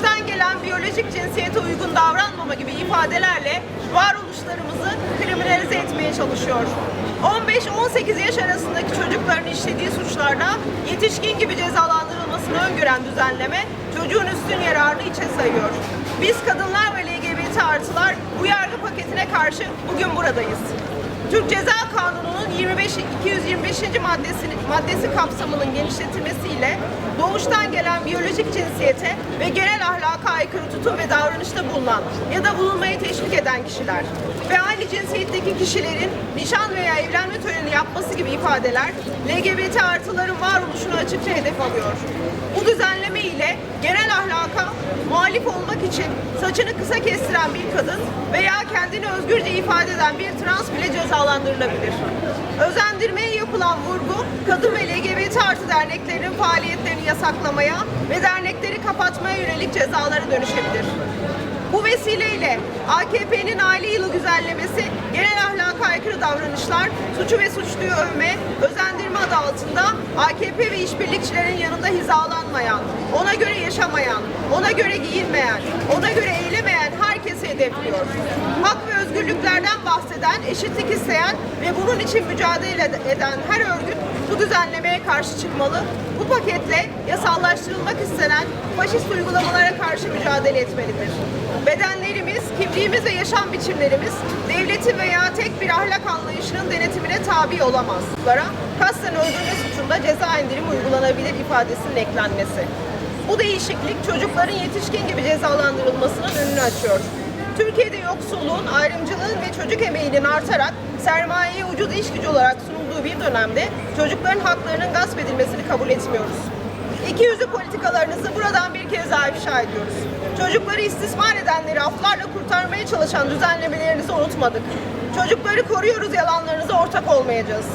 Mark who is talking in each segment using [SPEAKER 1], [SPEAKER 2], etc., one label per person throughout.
[SPEAKER 1] doğuştan gelen biyolojik cinsiyete uygun davranmama gibi ifadelerle varoluşlarımızı kriminalize etmeye çalışıyor. 15-18 yaş arasındaki çocukların işlediği suçlarda yetişkin gibi cezalandırılmasını öngören düzenleme çocuğun üstün yararını içe sayıyor. Biz kadınlar ve LGBT artılar bu yargı paketine karşı bugün buradayız. Türk Ceza Kanunu'nun 25 225. maddesi maddesi kapsamının genişletilmesiyle doğuştan gelen biyolojik cinsiyete ve genel ahlaka aykırı tutum ve davranışta bulunan ya da bulunmayı teşvik eden kişiler ve aynı cinsiyetteki kişilerin nişan veya evlenme töreni yapması gibi ifadeler LGBT artıların varoluşunu açıkça hedef alıyor. Bu düzenleme ile genel ahlaka muhalif olmak için saçını kısa kestiren bir kadın kendini özgürce ifade eden bir trans bile cezalandırılabilir. Özendirmeye yapılan vurgu, kadın ve LGBT artı derneklerin faaliyetlerini yasaklamaya ve dernekleri kapatmaya yönelik cezalara dönüşebilir. Bu vesileyle AKP'nin aile yılı güzellemesi genel ahlaka aykırı davranışlar, suçu ve suçluyu övme, özendirme adı altında AKP ve işbirlikçilerin yanında hizalanmayan, ona göre yaşamayan, ona göre giyinmeyen, ona göre eylemeyen herkesi hedefliyor. Hak ve özgürlüklerden bahseden, eşitlik isteyen ve bunun için mücadele eden her örgüt bu düzenlemeye karşı çıkmalı. Bu paketle yasallaştırılmak istenen faşist uygulamalara karşı mücadele etmelidir. Bedenlerimiz, kimliğimiz ve yaşam biçimlerimiz devletin veya tek bir ahlak anlayışının denetimine tabi olamaz. Kasten öldürme suçunda ceza indirimi uygulanabilir ifadesinin eklenmesi. Bu değişiklik çocukların yetişkin gibi cezalandırılmasının önünü açıyor. Türkiye'de yoksulluğun, ayrımcılığın ve çocuk emeğinin artarak sermayeye ucuz iş gücü olarak sunulduğu bir dönemde çocukların haklarının gasp edilmesini kabul etmiyoruz. İki yüzlü politikalarınızı buradan bir kez daha ifşa ediyoruz. Çocukları istismar edenleri aflarla kurtarmaya çalışan düzenlemelerinizi unutmadık. Çocukları koruyoruz yalanlarınıza ortak olmayacağız.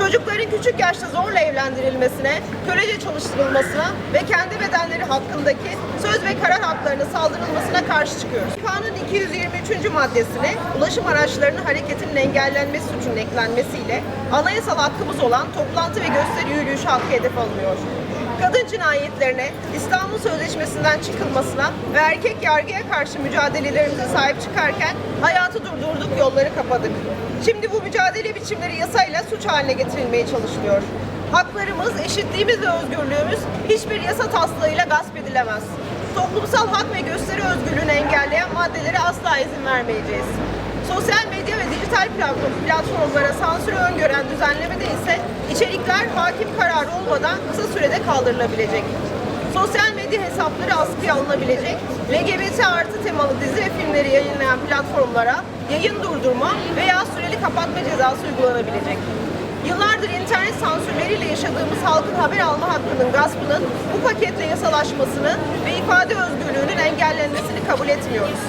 [SPEAKER 1] Çocukların küçük yaşta zorla evlendirilmesine, kölece çalıştırılmasına ve kendi bedenleri hakkındaki söz ve karar haklarına saldırılmasına karşı çıkıyoruz. Kanun 223. maddesine ulaşım araçlarının hareketinin engellenmesi suçunun eklenmesiyle anayasal hakkımız olan toplantı ve gösteri yürüyüşü hakkı hedef alınıyor. Kadın cinayetlerine, İstanbul Sözleşmesi'nden çıkılmasına ve erkek yargıya karşı mücadelelerimize sahip çıkarken hayatı durdurduk, yolları kapadık. Şimdi bu mücadele biçimleri yasayla suç haline getirilmeye çalışılıyor. Haklarımız, eşitliğimiz ve özgürlüğümüz hiçbir yasa taslağıyla gasp edilemez. Toplumsal hak ve gösteri özgürlüğünü engelleyen maddelere asla izin vermeyeceğiz. Sosyal medya ve dijital platform, platformlara sansürü öngören düzenlemede ise içerikler hakim kararı olmadan kısa sürede kaldırılabilecek. Sosyal medya hesapları askıya alınabilecek, LGBT artı temalı dizi ve filmleri yayınlayan platformlara yayın durdurma veya süreli kapatma cezası uygulanabilecek. Yıllardır internet sansürleriyle yaşadığımız halkın haber alma hakkının gaspının bu paketle yasalaşmasını ve ifade özgürlüğünün engellenmesini kabul etmiyoruz.